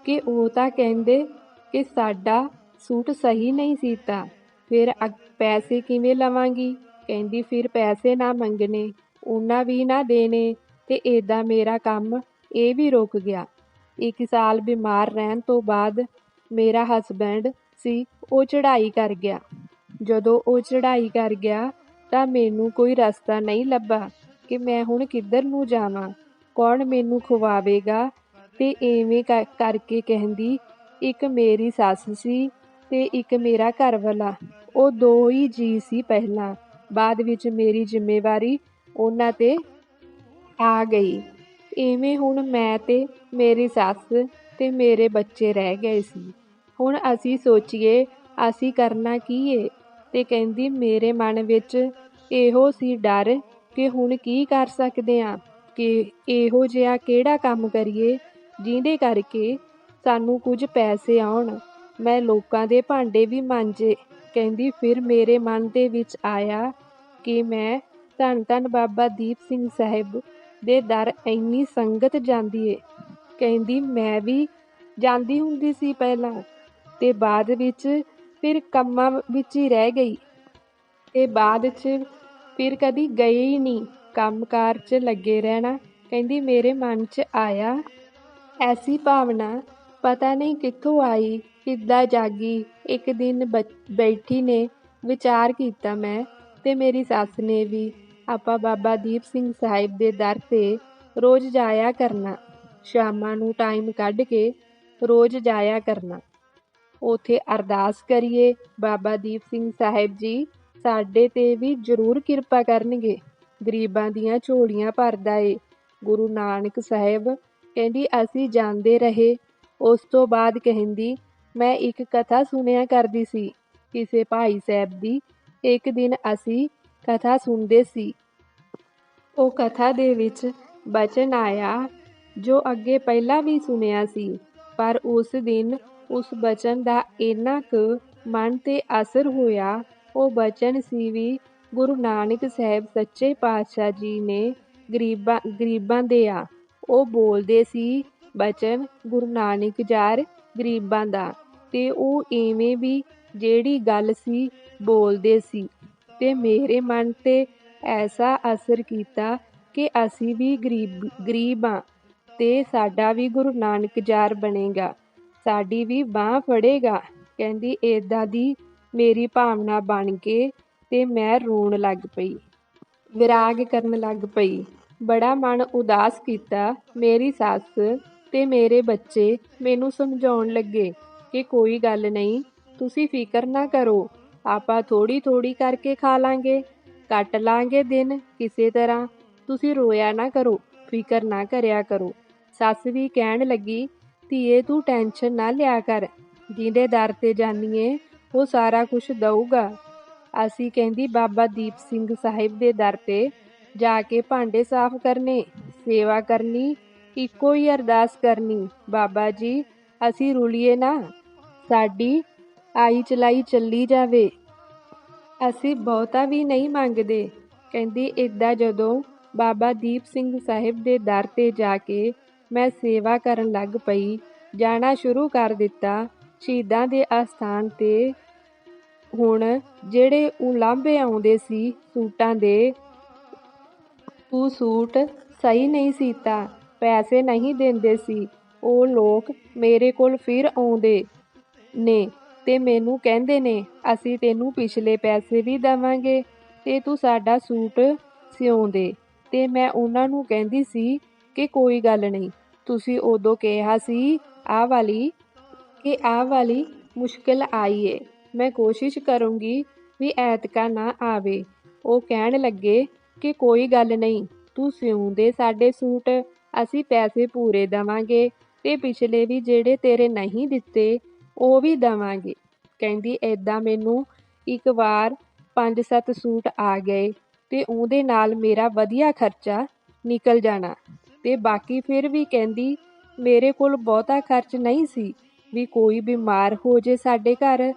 ਕਿ ਉਹ ਤਾਂ ਕਹਿੰਦੇ ਕਿ ਸਾਡਾ ਸੂਟ ਸਹੀ ਨਹੀਂ ਸੀਤਾ, ਫਿਰ ਪੈਸੇ ਕਿਵੇਂ ਲਵਾਂਗੀ? ਕਹਿੰਦੀ, ਫਿਰ ਪੈਸੇ ਨਾ ਮੰਗਣੇ ਉਹਨਾਂ ਵੀ ਨਾ ਦੇਣੇ ਤੇ ਇਦਾਂ ਮੇਰਾ ਕੰਮ ਇਹ ਵੀ ਰੁਕ ਗਿਆ। ਇੱਕ ਸਾਲ ਬਿਮਾਰ ਰਹਿਣ ਤੋਂ ਬਾਅਦ ਮੇਰਾ ਹਸਬੈਂਡ ਸੀ, ਉਹ ਚੜ੍ਹਾਈ ਕਰ ਗਿਆ। ਜਦੋਂ ਉਹ ਚੜ੍ਹਾਈ ਕਰ ਗਿਆ ਤਾਂ ਮੈਨੂੰ ਕੋਈ ਰਸਤਾ ਨਹੀਂ ਲੱਭਾ ਕਿ ਮੈਂ ਹੁਣ ਕਿੱਧਰ ਨੂੰ ਜਾਵਾਂ। ਕੌਣ ਮੈਨੂੰ ਖਵਾਵੇਗਾ ਤੇ ਐਵੇਂ ਕਰਕੇ ਕਹਿੰਦੀ, ਇੱਕ ਮੇਰੀ ਸੱਸ ਸੀ ਤੇ ਇੱਕ ਮੇਰਾ ਘਰ ਵਾਲਾ ਉਹ ਦੋ ਹੀ ਜੀ ਸੀ ਪਹਿਲਾਂ। ਬਾਅਦ ਵਿੱਚ ਮੇਰੀ ਜ਼ਿੰਮੇਵਾਰੀ ਉਹਨਾਂ ਤੇ ਆ ਗਈ। ਇਵੇਂ ਹੁਣ ਮੈਂ ਤੇ ਮੇਰੀ ਸੱਸ ਤੇ ਮੇਰੇ ਬੱਚੇ ਰਹਿ ਗਏ ਸੀ। ਹੁਣ ਅਸੀਂ ਸੋਚੀਏ, ਅਸੀਂ ਕਰਨਾ ਕੀ ਏ? ਤੇ ਕਹਿੰਦੀ, ਮੇਰੇ ਮਨ ਵਿੱਚ ਇਹੋ ਸੀ ਡਰ ਕਿ ਹੁਣ ਕੀ ਕਰ ਸਕਦੇ ਆ? ਕਿ ਇਹੋ ਜਿਹਾ ਕਿਹੜਾ ਕੰਮ ਕਰੀਏ ਜਿਹਦੇ ਕਰਕੇ ਸਾਨੂੰ ਕੁਝ ਪੈਸੇ ਆਉਣ? ਮੈਂ ਲੋਕਾਂ ਦੇ ਭਾਂਡੇ ਵੀ ਮਾਂਜੇ। ਕਹਿੰਦੀ, ਫਿਰ ਮੇਰੇ ਮਨ ਦੇ ਵਿੱਚ ਆਇਆ ਕਿ ਮੈਂ ਧੰਨ ਧੰਨ ਬਾਬਾ ਦੀਪ ਸਿੰਘ ਸਾਹਿਬ ਦੇ ਦਰ ਇੰਨੀ ਸੰਗਤ ਜਾਂਦੀ ਏ। ਕਹਿੰਦੀ, ਮੈਂ ਵੀ ਜਾਂਦੀ ਹੁੰਦੀ ਸੀ ਪਹਿਲਾਂ ਤੇ ਬਾਅਦ ਵਿੱਚ ਫਿਰ ਕੰਮਾਂ ਵਿੱਚ ਹੀ ਰਹਿ ਗਈ। ਤੇ ਬਾਅਦ 'ਚ ਫਿਰ ਕਦੀ ਗਈ ਹੀ ਨਹੀਂ, ਕੰਮਕਾਰ 'ਚ ਲੱਗੇ ਰਹਿਣਾ। ਕਹਿੰਦੀ, ਮੇਰੇ ਮਨ 'ਚ ਆਇਆ ਐਸੀ ਭਾਵਨਾ, ਪਤਾ ਨਹੀਂ ਕਿੱਥੋਂ ਆਈ, ਕਿੱਦਾਂ ਜਾਗੀ। ਇੱਕ ਦਿਨ ਬ- ਬੈਠੀ ਨੇ, ਵਿਚਾਰ ਕੀਤਾ ਮੈਂ ਤੇ ਮੇਰੀ ਸੱਸ ਨੇ ਵੀ ਆਪਾਂ ਬਾਬਾ ਦੀਪ ਸਿੰਘ ਸਾਹਿਬ ਦੇ ਦਰ ਤੇ ਰੋਜ਼ ਜਾਇਆ ਕਰਨਾ। ਸ਼ਾਮਾਂ ਨੂੰ ਟਾਈਮ ਕੱਢ ਕੇ ਰੋਜ਼ ਜਾਇਆ ਕਰਨਾ। ਉਥੇ ਅਰਦਾਸ ਕਰੀਏ, ਬਾਬਾ ਦੀਪ ਸਿੰਘ ਸਾਹਿਬ ਜੀ, ਸਾਡੇ ਤੇ ਵੀ ਜ਼ਰੂਰ ਕਿਰਪਾ ਕਰਨਗੇ। ਗਰੀਬਾਂ ਦੀਆਂ ਝੋਲੀਆਂ ਭਰਦਾ ਏ। ਗੁਰੂ ਨਾਨਕ ਸਾਹਿਬ ਕਹਿੰਦੀ, ਅਸੀਂ ਜਾਂਦੇ ਰਹੇ। ਉਸ ਤੋਂ ਬਾਅਦ ਕਹਿੰਦੀ, ਮੈਂ ਇੱਕ ਕਥਾ ਸੁਣਿਆ ਕਰਦੀ ਸੀ। ਕਿਸੇ ਭਾਈ ਸਾਹਿਬ ਦੀ, ਇੱਕ ਦਿਨ ਅਸੀਂ ਕਥਾ ਸੁਣਦੇ ਸੀ। ਉਹ ਕਥਾ ਦੇ ਵਿੱਚ ਬਚਨ ਆਇਆ, ਜੋ ਅੱਗੇ ਪਹਿਲਾਂ ਵੀ ਸੁਣਿਆ ਸੀ, ਪਰ ਉਸ ਦਿਨ ਉਸ ਬਚਨ ਦਾ ਇੰਨਾ ਕੁ ਮਨ ਤੇ ਅਸਰ ਹੋਇਆ, ਉਹ ਬਚਨ ਸੀ ਵੀ ਗੁਰੂ ਨਾਨਕ ਸਾਹਿਬ ਸੱਚੇ ਪਾਤਸ਼ਾਹ ਜੀ ਨੇ ਗਰੀਬਾਂ ਗਰੀਬਾਂ ਦੇ ਆ। ਉਹ ਬੋਲਦੇ ਸੀ, ਬਚਨ ਗੁਰੂ ਨਾਨਕ ਜਾਰ ਗਰੀਬਾਂ ਦਾ। ਤੇ ਉਹ ਐਵੇਂ ਵੀ ਜਿਹੜੀ ਗੱਲ ਸੀ, ਬੋਲਦੇ ਸੀ। ਤੇ ਮੇਰੇ ਮਨ ਤੇ ਐਸਾ ਅਸਰ ਕੀਤਾ ਕਿ ਅਸੀਂ ਵੀ ਗਰੀਬ ਗਰੀਬ ਆ ਤੇ ਸਾਡਾ ਵੀ ਗੁਰੂ ਨਾਨਕ ਜਾਰ ਬਣੇਗਾ, ਸਾਡੀ ਵੀ ਬਾਹ ਫੜੇਗਾ। ਕਹਿੰਦੀ, ਏਦਾਂ ਦੀ ਮੇਰੀ ਭਾਵਨਾ ਬਣ ਕੇ ਤੇ ਮੈਂ ਰੋਣ ਲੱਗ ਪਈ, ਵਿਰਾਗ ਕਰਨ ਲੱਗ ਪਈ। ਬੜਾ ਮਨ ਉਦਾਸ ਕੀਤਾ, ਮੇਰੀ ਸੱਸ ਤੇ ਮੇਰੇ ਬੱਚੇ ਮੈਨੂੰ ਸਮਝਾਉਣ ਲੱਗੇ ਕਿ ਕੋਈ ਗੱਲ ਨਹੀਂ, ਤੁਸੀਂ ਫਿਕਰ ਨਾ ਕਰੋ ਆਪਾਂ ਥੋੜੀ ਥੋੜੀ ਕਰਕੇ ਖਾ ਲਾਂਗੇ। ਕੱਟ ਲਾਂਗੇ ਦਿਨ ਕਿਸੇ ਤਰ੍ਹਾਂ। ਤੁਸੀਂ ਰੋਇਆ ਨਾ ਕਰੋ, ਫਿਕਰ ਨਾ ਕਰਿਆ ਕਰੋ। ਸੱਸ ਵੀ ਕਹਿਣ ਲੱਗੀ, ਧੀਏ, ਤੂੰ ਟੈਨਸ਼ਨ ਨਾ ਲਿਆ ਕਰ। ਜਿਹਦੇ ਦਰ ਤੇ ਜਾਨੀਏ, ਉਹ ਸਾਰਾ ਕੁਝ ਦਊਗਾ। ਅਸੀਂ ਕਹਿੰਦੀ, ਬਾਬਾ ਦੀਪ ਸਿੰਘ ਸਾਹਿਬ ਦੇ ਦਰ ਤੇ ਜਾ ਕੇ ਭਾਂਡੇ ਸਾਫ਼ ਕਰਨੇ, ਸੇਵਾ ਕਰਨੀ, ਇੱਕੋ ਹੀ ਅਰਦਾਸ ਕਰਨੀ। ਬਾਬਾ ਜੀ, ਅਸੀਂ ਰੁਲੀਏ ਨਾ। ਸਾਡੀ ਆਈ ਚਲਾਈ ਚੱਲੀ ਜਾਵੇ। ਅਸੀਂ ਬਹੁਤਾ ਵੀ ਨਹੀਂ ਮੰਗਦੇ। ਕਹਿੰਦੀ ਇਦਾਂ ਜਦੋਂ ਬਾਬਾ ਦੀਪ ਸਿੰਘ ਸਾਹਿਬ ਦੇ ਦਰ ਤੇ ਜਾ ਕੇ ਮੈਂ ਸੇਵਾ ਕਰਨ ਲੱਗ ਪਈ, ਜਾਣਾ ਸ਼ੁਰੂ ਕਰ ਦਿੱਤਾ, ਸ਼ਹੀਦਾਂ ਦੇ ਅਸਥਾਨ ਤੇ ਹੁਣ ਜਿਹੜੇ ਉਲਾਂਭੇ ਆਉਂਦੇ ਸੀ ਸੂਟਾਂ ਦੇ ਤੂੰ ਸੂਟ ਸਹੀ ਨਹੀਂ ਸੀਤਾ, ਪੈਸੇ ਨਹੀਂ ਦਿੰਦੇ ਸੀ, ਉਹ ਲੋਕ ਮੇਰੇ ਕੋਲ ਫਿਰ ਆਉਂਦੇ ਨੇ। ਤੇ ਮੈਨੂੰ ਕਹਿੰਦੇ ਨੇ, ਅਸੀਂ ਤੈਨੂੰ ਪਿਛਲੇ ਪੈਸੇ ਵੀ ਦੇਵਾਂਗੇ ਤੇ ਤੂੰ ਸਾਡਾ ਸੂਟ ਸਿਉਂਦੇ। ਤੇ ਮੈਂ ਉਹਨਾਂ ਨੂੰ ਕਹਿੰਦੀ ਸੀ ਕਿ ਕੋਈ ਗੱਲ ਨਹੀਂ, ਤੁਸੀਂ ਉਦੋਂ ਕਿਹਾ ਸੀ, ਆਹ ਵਾਲੀ, ਕਿ ਆਹ ਵਾਲੀ ਮੁਸ਼ਕਿਲ ਆਈ ਏ। ਮੈਂ ਕੋਸ਼ਿਸ਼ ਕਰੂੰਗੀ ਵੀ ਐਤਕਾ ਨਾ ਆਵੇ। ਉਹ ਕਹਿਣ ਲੱਗੇ ਕਿ ਕੋਈ ਗੱਲ ਨਹੀਂ, ਤੂੰ ਸਿਉਂਦੇ ਸਾਡੇ ਸੂਟ, ਅਸੀਂ ਪੈਸੇ ਪੂਰੇ ਦੇਵਾਂਗੇ ਤੇ ਪਿਛਲੇ ਵੀ ਜਿਹੜੇ ਤੇਰੇ ਨਹੀਂ ਦਿੱਤੇ ਉਹ ਵੀ ਦੇਵਾਂਗੇ। ਕਹਿੰਦੀ ਐਦਾਂ ਮੈਨੂੰ ਇੱਕ ਵਾਰ 5-7 ਸੂਟ ਆ ਗਏ ਤੇ ਉਹਦੇ ਨਾਲ ਮੇਰਾ ਵਧੀਆ ਖਰਚਾ ਨਿਕਲ ਜਾਣਾ। ਤੇ ਬਾਕੀ ਫਿਰ ਵੀ ਕਹਿੰਦੀ, ਮੇਰੇ ਕੋਲ ਬਹੁਤਾ ਖਰਚ ਨਹੀਂ ਸੀ ਵੀ ਕੋਈ ਬਿਮਾਰ ਹੋ ਜੇ ਸਾਡੇ ਘਰ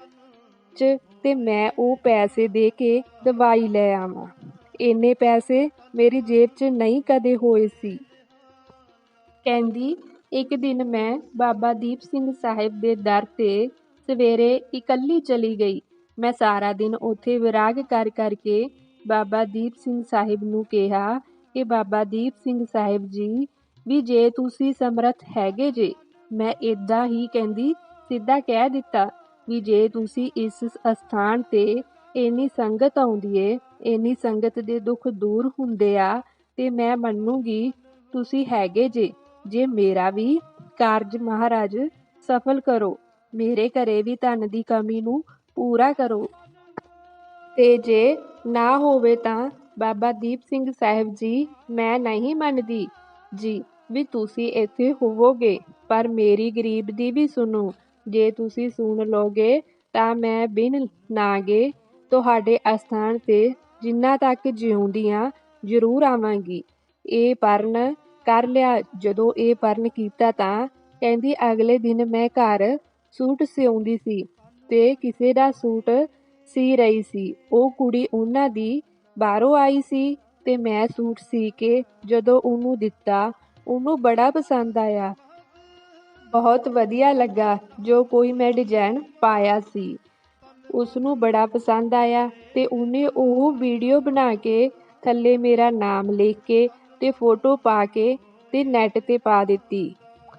'ਚ ਤੇ ਮੈਂ ਉਹ ਪੈਸੇ ਦੇ ਕੇ ਦਵਾਈ ਲੈ ਆਵਾਂ। ਇੰਨੇ ਪੈਸੇ ਮੇਰੀ ਜੇਬ 'ਚ ਨਹੀਂ ਕਦੇ ਹੋਏ ਸੀ। ਕਹਿੰਦੀ ਇੱਕ ਦਿਨ ਮੈਂ ਬਾਬਾ ਦੀਪ ਸਿੰਘ ਸਾਹਿਬ ਦੇ ਦਰ ਤੇ ਸਵੇਰੇ ਇਕੱਲੀ ਚਲੀ ਗਈ। ਮੈਂ ਸਾਰਾ ਦਿਨ ਉੱਥੇ ਵਿਰਾਗ ਕਰ ਕਰਕੇ ਬਾਬਾ ਦੀਪ ਸਿੰਘ ਸਾਹਿਬ ਨੂੰ ਕਿਹਾ ਕਿ ਬਾਬਾ ਦੀਪ ਸਿੰਘ ਸਾਹਿਬ ਜੀ, ਵੀ ਜੇ ਤੁਸੀਂ ਸਮਰੱਥ ਹੈਗੇ ਜੇ, ਮੈਂ ਇਦਾਂ ਹੀ ਕਹਿੰਦੀ, ਸਿੱਧਾ ਕਹਿ ਦਿੱਤਾ ਵੀ ਜੇ ਤੁਸੀਂ ਇਸ ਅਸਥਾਨ ਤੇ ਇੰਨੀ ਸੰਗਤ ਆਉਂਦੀ ਏ, ਇੰਨੀ ਸੰਗਤ ਦੇ ਦੁੱਖ ਦੂਰ ਹੁੰਦੇ ਆ, ਤੇ ਮੈਂ ਮੰਨੂਗੀ, ਤੁਸੀਂ ਹੈਗੇ ਜੇ। ਜੇ ਮੇਰਾ ਵੀ ਕਾਰਜ ਮਹਾਰਾਜ ਸਫਲ ਕਰੋ, ਮੇਰੇ ਘਰੇ ਵੀ ਧਨ ਦੀ ਕਮੀ ਨੂੰ ਪੂਰਾ ਕਰੋ। ਤੇ ਜੇ ਨਾ ਹੋਵੇ ਤਾਂ ਬਾਬਾ ਦੀਪ ਸਿੰਘ ਸਾਹਿਬ ਜੀ, ਮੈਂ ਨਹੀਂ ਮੰਨਦੀ। ਜੀ, ਵੀ ਤੁਸੀਂ ਇੱਥੇ ਹੋਵੋਗੇ, ਪਰ ਮੇਰੀ ਗਰੀਬ ਦੀ ਵੀ ਸੁਣੋ, ਜੇ ਤੁਸੀਂ ਸੁਣ ਲੋਗੇ ਤਾਂ ਮੈਂ ਬਿਨ ਨਾਗੇ ਤੁਹਾਡੇ ਅਸਥਾਨ ਤੇ ਜਿੰਨਾ ਤੱਕ ਜਿਉਂਦੀਆਂ ਜ਼ਰੂਰ ਆਵਾਂਗੀ। ਇਹ ਪਰਨ ਕਰ ਲਿਆ। ਜਦੋਂ ਇਹ ਪਰਨ ਕੀਤਾ ਤਾਂ ਕਹਿੰਦੀ, ਅਗਲੇ ਦਿਨ ਮੈਂ ਘਰ ਸੂਟ ਸਿਉਂਦੀ ਸੀ ਤੇ ਕਿਸੇ ਦਾ ਸੂਟ ਸੀ ਰਹੀ ਸੀ। ਉਹ ਕੁੜੀ ਉਹਨਾਂ ਦੀ ਬਾਹਰੋਂ ਆਈ ਸੀ ਤੇ ਮੈਂ ਸੂਟ ਸੀ ਕੇ ਜਦੋਂ ਉਹਨੂੰ ਦਿੱਤਾ, ਉਹਨੂੰ ਬੜਾ ਪਸੰਦ ਆਇਆ। ਬਹੁਤ ਵਧੀਆ ਲੱਗਾ ਜੋ ਕੋਈ ਮੈਂ ਡਿਜ਼ਾਈਨ ਪਾਇਆ ਸੀ। ਉਸ ਨੂੰ ਬੜਾ ਪਸੰਦ ਆਇਆ ਤੇ ਉਹਨੇ ਉਹ ਵੀਡੀਓ ਬਣਾ ਕੇ ਥੱਲੇ ਮੇਰਾ ਨਾਮ ਲਿਖ ਕੇ ਤੇ ਫੋਟੋ ਪਾ ਕੇ ਤੇ ਨੈਟ ਤੇ ਪਾ ਦਿੱਤੀ।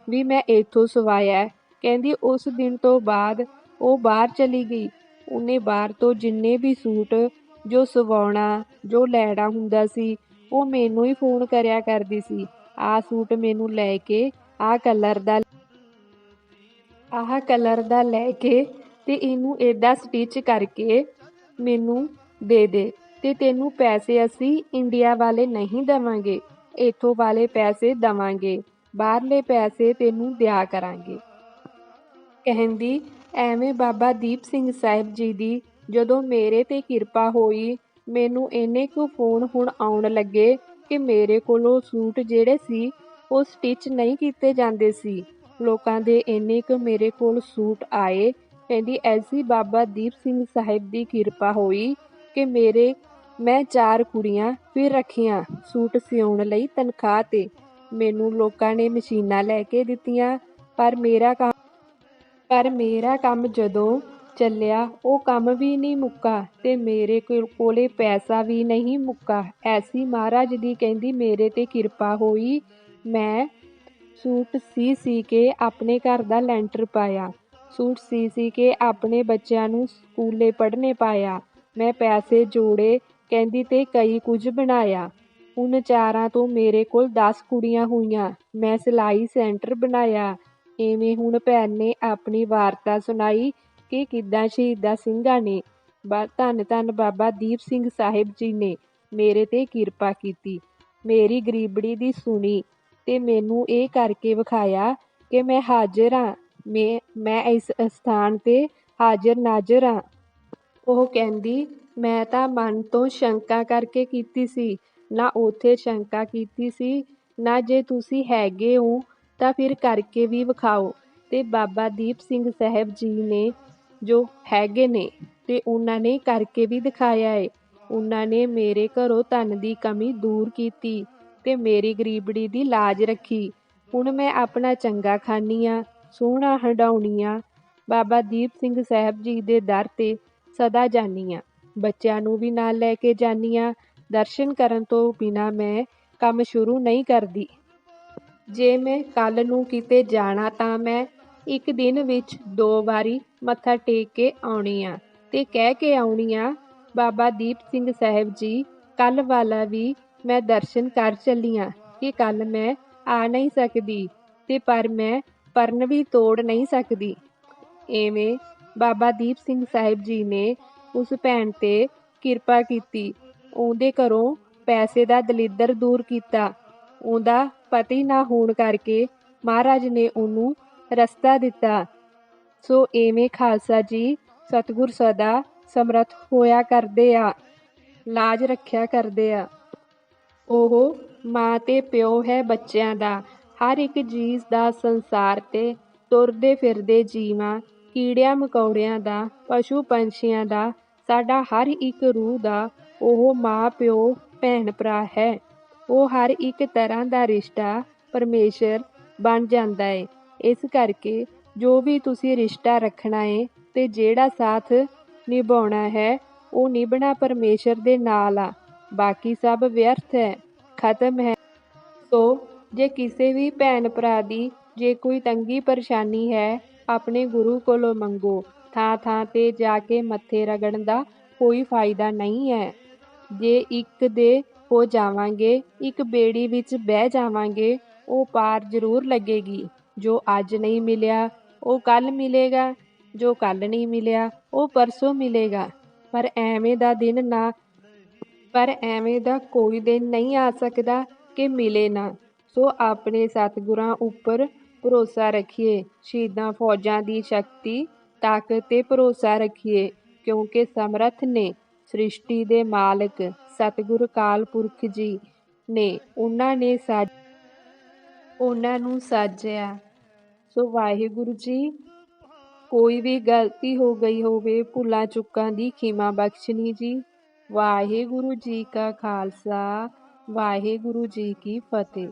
ਵੀ ਮੈਂ ਇੱਥੋਂ ਸਵਾਇਆ ਕਹਿੰਦੀ ਉਸ ਦਿਨ ਤੋਂ ਬਾਅਦ ਉਹ ਬਾਹਰ ਚਲੀ ਗਈ। ਉਹਨੇ ਬਾਹਰ ਤੋਂ ਜਿੰਨੇ ਵੀ ਸੂਟ ਜੋ ਸਵਾਉਣਾ, ਜੋ ਲੈਣਾ ਹੁੰਦਾ ਸੀ, ਉਹ ਮੈਨੂੰ ਹੀ ਫੋਨ ਕਰਿਆ ਕਰਦੀ ਸੀ। ਆਹ ਸੂਟ ਮੈਨੂੰ ਲੈ ਕੇ, ਆਹ ਕਲਰ ਦਾ ਆਹ ਕਲਰ ਦਾ ਲੈ ਕੇ ਤੇ ਇਹਨੂੰ ਏਦਾਂ ਸਟਿਚ ਕਰਕੇ ਮੈਨੂੰ ਦੇ ਦੇ ਤੇ ਤੈਨੂੰ ਪੈਸੇ ਅਸੀਂ ਇੰਡੀਆ ਵਾਲੇ ਨਹੀਂ ਦੇਵਾਂਗੇ। ਇੱਥੋਂ ਵਾਲੇ ਪੈਸੇ ਦੇਵਾਂਗੇ, ਬਾਹਰਲੇ ਪੈਸੇ ਤੈਨੂੰ ਦਿਆ ਕਰਾਂਗੇ। ਕਹਿੰਦੀ, ਐਵੇਂ ਬਾਬਾ ਦੀਪ ਸਿੰਘ ਸਾਹਿਬ ਜੀ ਦੀ ਜਦੋਂ ਮੇਰੇ ਤੇ ਕਿਰਪਾ ਹੋਈ, ਮੈਨੂੰ ਇੰਨੇ ਕੁ ਫੋਨ ਹੁਣ ਆਉਣ ਲੱਗੇ ਕਿ ਮੇਰੇ ਕੋਲੋਂ ਸੂਟ ਜਿਹੜੇ ਸੀ, ਉਹ ਸਟਿਚ ਨਹੀਂ ਕੀਤੇ ਜਾਂਦੇ ਸੀ। ਲੋਕਾਂ ਦੇ ਇੰਨੇ ਕੁ ਮੇਰੇ ਕੋਲ ਸੂਟ ਆਏ। ਕਹਿੰਦੀ, ਐਸੀ ਬਾਬਾ ਦੀਪ ਸਿੰਘ ਸਾਹਿਬ ਦੀ ਕਿਰਪਾ ਹੋਈ ਕਿ ਮੇਰੇ ਮੈਂ ਚਾਰ ਕੁੜੀਆਂ ਫਿਰ ਰੱਖੀਆਂ ਸੂਟ ਸਿਉਣ ਲਈ ਤਨਖਾਹ ਤੇ। ਮੈਨੂੰ ਲੋਕਾਂ ਨੇ ਮਸ਼ੀਨਾਂ ਲੈ ਕੇ ਦਿੱਤੀਆਂ, ਪਰ ਮੇਰਾ ਕੰਮ ਪਰ ਮੇਰਾ ਕੰਮ ਜਦੋਂ ਚੱਲਿਆ, ਉਹ ਕੰਮ ਵੀ ਨਹੀਂ ਮੁੱਕਾ ਤੇ ਮੇਰੇ ਕੋਲ- ਕੋਲੇ ਪੈਸਾ ਵੀ ਨਹੀਂ ਮੁੱਕਾ। ਐਸੀ ਮਹਾਰਾਜ ਦੀ ਕਹਿੰਦੀ, ਮੇਰੇ ਤੇ ਕਿਰਪਾ ਹੋਈ। ਮੈਂ ਸੂਟ ਸੀ ਸੀ ਕੇ ਆਪਣੇ ਘਰ ਦਾ ਲੈਂਟਰ ਪਾਇਆ। ਸੂਟ ਸੀ ਸੀ ਕੇ ਆਪਣੇ ਬੱਚਿਆਂ ਨੂੰ ਸਕੂਲੇ ਪੜ੍ਹਨੇ ਪਾਇਆ। ਮੈਂ ਪੈਸੇ ਜੋੜੇ ਕਹਿੰਦੀ ਤੇ ਕਈ ਕੁਝ ਬਣਾਇਆ। ਹੁਣ ਚਾਰਾਂ ਤੋਂ ਮੇਰੇ ਕੋਲ 10 ਕੁੜੀਆਂ ਹੋਈਆਂ। ਮੈਂ ਸਿਲਾਈ ਸੈਂਟਰ ਬਣਾਇਆ। ਐਵੇਂ ਹੁਣ ਭੈਣ ਨੇ ਆਪਣੀ ਵਾਰਤਾ ਸੁਣਾਈ ਕਿ ਕਿੱਦਾਂ ਸ਼ਹੀਦਾਂ ਸਿੰਘਾਂ ਨੇ। ਧੰਨ ਧੰਨ ਬਾਬਾ ਦੀਪ ਸਿੰਘ ਸਾਹਿਬ ਜੀ ਨੇ ਮੇਰੇ ਤੇ ਕਿਰਪਾ ਕੀਤੀ। ਮੇਰੀ ਗਰੀਬੜੀ ਦੀ ਸੁਣੀ ਤੇ ਮੈਨੂੰ ਇਹ ਕਰਕੇ ਵਿਖਾਇਆ ਕਿ ਮੈਂ ਹਾਜ਼ਰ ਹਾਂ। ਮੈਂ ਮੈਂ ਇਸ ਸਥਾਨ ਤੇ ਹਾਜ਼ਰ ਨਾਜ਼ਰ ਹਾਂ। ਉਹ ਕਹਿੰਦੀ ਮੈਂ ਤਾਂ ਮਨ ਤੋਂ ਸ਼ੰਕਾ ਕਰਕੇ ਕੀਤੀ ਸੀ। ਨਾ ਉੱਥੇ ਸ਼ੰਕਾ ਕੀਤੀ ਸੀ, ਨਾ ਜੇ ਤੁਸੀਂ ਹੈਗੇ ਹੋ ਤਾਂ ਫਿਰ ਕਰਕੇ ਵੀ ਵਿਖਾਓ। ਤੇ ਬਾਬਾ ਦੀਪ ਸਿੰਘ ਸਾਹਿਬ ਜੀ ਨੇ ਜੋ ਹੈਗੇ ਨੇ ਤੇ ਉਹਨਾਂ ਨੇ ਕਰਕੇ ਵੀ ਦਿਖਾਇਆ ਏ। ਉਹਨਾਂ ਨੇ ਮੇਰੇ ਘਰੋਂ ਧਨ ਦੀ ਕਮੀ ਦੂਰ ਕੀਤੀ ਤੇ ਮੇਰੀ ਗਰੀਬੜੀ ਦੀ ਲਾਜ ਰੱਖੀ। ਹੁਣ ਮੈਂ ਆਪਣਾ ਚੰਗਾ ਖਾਨੀ ਆ ਸੋਹਣਾ ਹੰਡਾਉਣੀ ਆ ਬਾਬਾ ਦੀਪ ਸਿੰਘ ਸਾਹਿਬ ਜੀ ਦੇ ਦਰ ਤੇ ਸਦਾ ਜਾਨੀ ਆ। ਬੱਚਿਆਂ ਨੂੰ ਵੀ ਨਾਲ ਲੈ ਕੇ ਜਾਂਦੀ ਹਾਂ। ਦਰਸ਼ਨ ਕਰਨ ਤੋਂ ਬਿਨਾਂ ਮੈਂ ਕੰਮ ਸ਼ੁਰੂ ਨਹੀਂ ਕਰਦੀ। ਜੇ ਮੈਂ ਕੱਲ ਨੂੰ ਕਿਤੇ ਜਾਣਾ ਤਾਂ ਮੈਂ ਇੱਕ ਦਿਨ ਵਿੱਚ ਦੋ ਵਾਰੀ ਮੱਥਾ ਟੇਕ ਕੇ ਆਉਣੀ ਆ ਤੇ ਕਹਿ ਕੇ ਆਉਣੀ ਆ ਬਾਬਾ ਦੀਪ ਸਿੰਘ ਸਾਹਿਬ ਜੀ ਕੱਲ ਵਾਲਾ ਵੀ ਮੈਂ ਦਰਸ਼ਨ ਕਰ ਚੱਲੀ ਆਂ ਕਿ ਕੱਲ ਮੈਂ ਆ ਨਹੀਂ ਸਕਦੀ ਤੇ ਪਰ ਮੈਂ ਪਰਨ ਵੀ ਤੋੜ ਨਹੀਂ ਸਕਦੀ। ਐਵੇਂ ਬਾਬਾ ਦੀਪ ਸਿੰਘ ਸਾਹਿਬ ਜੀ ਨੇ ਉਸ ਭੈਣ ਤੇ ਕਿਰਪਾ ਕੀਤੀ। ਉਹਦੇ ਘਰੋਂ ਪੈਸੇ ਦਾ ਦਲਿੱਦਰ ਦੂਰ ਕੀਤਾ। ਉਹਦਾ ਪਤੀ ਨਾ ਹੋਣ ਕਰਕੇ ਮਹਾਰਾਜ ਨੇ ਉਹਨੂੰ ਰਸਤਾ ਦਿੱਤਾ। ਸੋ ਐਵੇਂ ਖਾਲਸਾ ਜੀ ਸਤਿਗੁਰ ਸਦਾ ਸਮਰਥ ਹੋਇਆ ਕਰਦੇ ਆ, ਲਾਜ ਰੱਖਿਆ ਕਰਦੇ ਆ। ਉਹ ਮਾਂ ਤੇ ਪਿਓ ਹੈ ਬੱਚਿਆਂ ਦਾ, ਹਰ ਇੱਕ ਜੀਵ ਦਾ ਸੰਸਾਰ ਤੇ ਤੁਰਦੇ ਫਿਰਦੇ ਜੀਵਾਂ, ਕੀੜਿਆਂ ਮਕੌੜਿਆਂ ਦਾ, ਪਸ਼ੂ ਪੰਛੀਆਂ ਦਾ ਸਾਡਾ ਹਰ ਇੱਕ ਰੂਹ ਦਾ ਉਹ ਮਾਂ, ਪਿਓ, ਭੈਣ, ਭਰਾ ਹੈ। ਉਹ ਹਰ ਇੱਕ ਤਰ੍ਹਾਂ ਦਾ ਰਿਸ਼ਤਾ ਪਰਮੇਸ਼ਰ ਬਣ ਜਾਂਦਾ ਹੈ ਇਸ ਕਰਕੇ ਜੋ ਵੀ ਤੁਸੀਂ ਰਿਸ਼ਤਾ ਰੱਖਣਾ ਹੈ ਤੇ ਜਿਹੜਾ ਸਾਥ ਨਿਭਾਉਣਾ ਹੈ, ਉਹ ਨਿਭਣਾ ਪਰਮੇਸ਼ਰ ਦੇ ਨਾਲ ਆ। ਬਾਕੀ ਸਭ ਵਿਅਰਥ ਹੈ, ਖਤਮ ਹੈ। ਸੋ ਜੇ ਕਿਸੇ ਵੀ ਭੈਣ ਭਰਾ ਦੀ ਜੇ ਕੋਈ ਤੰਗੀ ਪਰੇਸ਼ਾਨੀ ਹੈ, ਆਪਣੇ ਗੁਰੂ ਕੋਲੋਂ ਮੰਗੋ। ਥਾਂ ਥਾਂ ਤੇ ਜਾ ਕੇ ਮੱਥੇ ਰਗੜਨ ਦਾ ਕੋਈ ਫਾਇਦਾ ਨਹੀਂ ਹੈ। ਜੇ ਇੱਕ ਦੇ ਹੋ ਜਾਵਾਂਗੇ, ਇੱਕ ਬੇੜੀ ਵਿੱਚ ਬਹਿ ਜਾਵਾਂਗੇ, ਉਹ ਪਾਰ ਜ਼ਰੂਰ ਲੱਗੇਗੀ। ਜੋ ਅੱਜ ਨਹੀਂ ਮਿਲਿਆ, ਉਹ ਕੱਲ ਮਿਲੇਗਾ। ਜੋ ਕੱਲ ਨਹੀਂ ਮਿਲਿਆ, ਉਹ ਪਰਸੋਂ ਮਿਲੇਗਾ। ਪਰ ਐਵੇਂ ਦਾ ਦਿਨ ਨਾ, ਪਰ ਐਵੇਂ ਦਾ ਕੋਈ ਦਿਨ ਨਹੀਂ ਆ ਸਕਦਾ ਕਿ ਮਿਲੇ ਨਾ। ਸੋ ਆਪਣੇ ਸਤਿਗੁਰਾਂ ਉੱਪਰ ਭਰੋਸਾ ਰੱਖੀਏ। ਸ਼ਹੀਦਾਂ ਫੌਜਾਂ ਦੀ ਸ਼ਕਤੀ ਤਾਕਤ ਤੇ ਭਰੋਸਾ ਰੱਖੀਏ, ਕਿਉਂਕਿ ਸਮਰੱਥ ਨੇ ਸ੍ਰਿਸ਼ਟੀ ਦੇ ਮਾਲਕ ਸਤਿਗੁਰ ਕਾਲ ਪੁਰਖ ਜੀ ਨੇ ਉਹਨਾਂ ਨੇ ਸਾ ਉਹਨਾਂ ਨੂੰ ਸਾਜਿਆ। ਸੋ ਵਾਹਿਗੁਰੂ ਜੀ, ਕੋਈ ਵੀ ਗਲਤੀ ਹੋ ਗਈ ਹੋਵੇ, ਭੁੱਲਾਂ ਚੁੱਕਾਂ ਦੀ ਖਿਮਾ ਬਖਸ਼ਣੀ ਜੀ। ਵਾਹਿਗੁਰੂ ਜੀ ਕਾ ਖਾਲਸਾ, ਵਾਹਿਗੁਰੂ ਜੀ ਕੀ ਫਤਿਹ।